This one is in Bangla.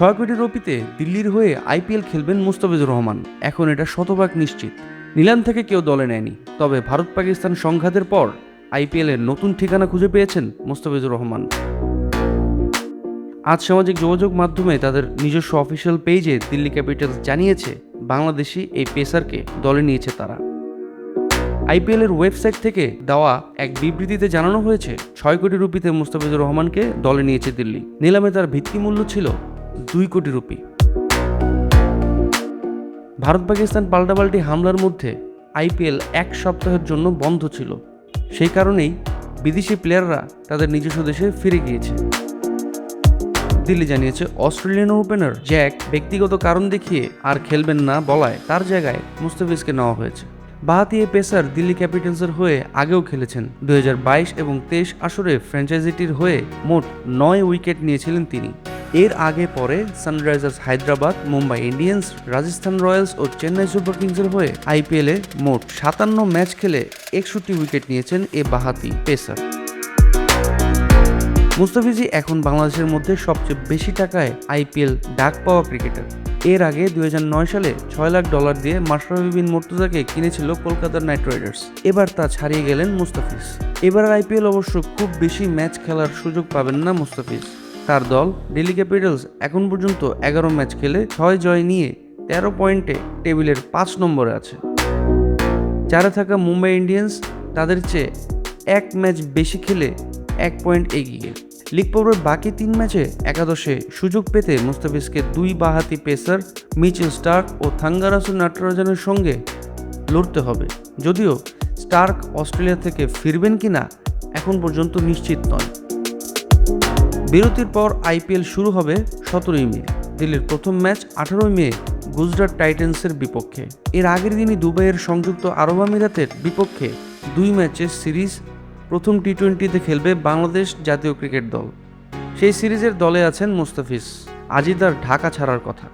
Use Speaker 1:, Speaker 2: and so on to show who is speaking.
Speaker 1: ছয় কোটি রুপিতে দিল্লির হয়ে আইপিএল খেলবেন মুস্তাফিজুর রহমান। এখন এটা শতভাগ নিশ্চিত। নিলাম থেকে কেউ দলে নেয়নি। তবে ভারত পাকিস্তান সংঘাতের পর আইপিএলের নতুন ঠিকানা খুঁজে পেয়েছেন মুস্তাফিজুর রহমান। আজ সামাজিক যোগাযোগ মাধ্যমে তাদের নিজস্ব অফিসিয়াল পেজে দিল্লি ক্যাপিটালস জানিয়েছে, বাংলাদেশি এই পেসারকে দলে নিয়েছে তারা। আইপিএল এর ওয়েবসাইট থেকে দেওয়া এক বিবৃতিতে জানানো হয়েছে, ছয় কোটি রুপিতে মুস্তাফিজুর রহমানকে দলে নিয়েছে দিল্লি। নিলামে তার ভিত্তিমূল্য ছিল দুই কোটি রুপি। ভারত পাকিস্তান পাল্টাপাল্টি হামলার মধ্যে আইপিএল এক সপ্তাহের জন্য বন্ধ ছিল। সেই কারণেই বিদেশি প্লেয়াররা তাদের নিজস্ব দেশে ফিরে গিয়েছে। দিল্লি জানিয়েছে, অস্ট্রেলিয়ান ওপেনার জ্যাক ব্যক্তিগত কারণ দেখিয়ে আর খেলবেন না বলায় তার জায়গায় মুস্তাফিজকে নেওয়া হয়েছে। বাহাতি এ পেসার দিল্লি ক্যাপিটালসের হয়ে আগেও খেলেছেন। দুই হাজার বাইশ এবং তেইশ আসরে ফ্র্যাঞ্চাইজিটির হয়ে মোট নয় উইকেট নিয়েছিলেন তিনি। এর আগে পরে Sunrisers Hyderabad, Mumbai Indians, Rajasthan Royals ও চেন্নাই সুপার কিংসের হয়ে আইপিএলে মোট সাতান্ন ম্যাচ খেলে একষট্টি উইকেট নিয়েছেন এ বাহাতি পেসার। মুস্তাফিজি এখন বাংলাদেশের মধ্যে সবচেয়ে বেশি টাকায় আইপিএল ডাক পাওয়া ক্রিকেটার। এর আগে দু হাজার নয় সালে ছয় লাখ ডলার দিয়ে মাশরাফি বিন মুর্তুজাকে কিনেছিল কলকাতার নাইট রাইডার্স। এবার তা ছাড়িয়ে গেলেন মুস্তাফিজ। এবার আইপিএল অবশ্য খুব বেশি ম্যাচ খেলার সুযোগ পাবেন না মুস্তাফিজ। তার দল দিল্লি ক্যাপিটালস এখন পর্যন্ত এগারো ম্যাচ খেলে ছয় জয় নিয়ে তেরো পয়েন্টে টেবিলের পাঁচ নম্বরে আছে। চারে থাকা মুম্বাই ইন্ডিয়ান্স, তাদের চেয়ে এক ম্যাচ বেশি খেলে এক পয়েন্ট এগিয়ে। লিগ পর্বের বাকি তিন ম্যাচে একাদশে সুযোগ পেতে মুস্তাফিজকে দুই বাহাতি পেসার মিচেল স্টার্ক ও থাঙ্গারাসু নাটরাজনের সঙ্গে লড়তে হবে। যদিও স্টার্ক অস্ট্রেলিয়া থেকে ফিরবেন কিনা এখন পর্যন্ত নিশ্চিত নয়। বিরতির পর আইপিএল শুরু হবে সতেরোই মে। দিল্লির প্রথম ম্যাচ আঠারোই মে গুজরাট টাইটেন্সের বিপক্ষে। এর আগের দিনই দুবাইয়ের সংযুক্ত আরব আমিরাতের বিপক্ষে দুই ম্যাচের সিরিজ প্রথম টি টোয়েন্টিতে খেলবে বাংলাদেশ জাতীয় ক্রিকেট দল। সেই সিরিজের দলে আছেন মুস্তাফিজ। আজিদার ঢাকা ছাড়ার কথা।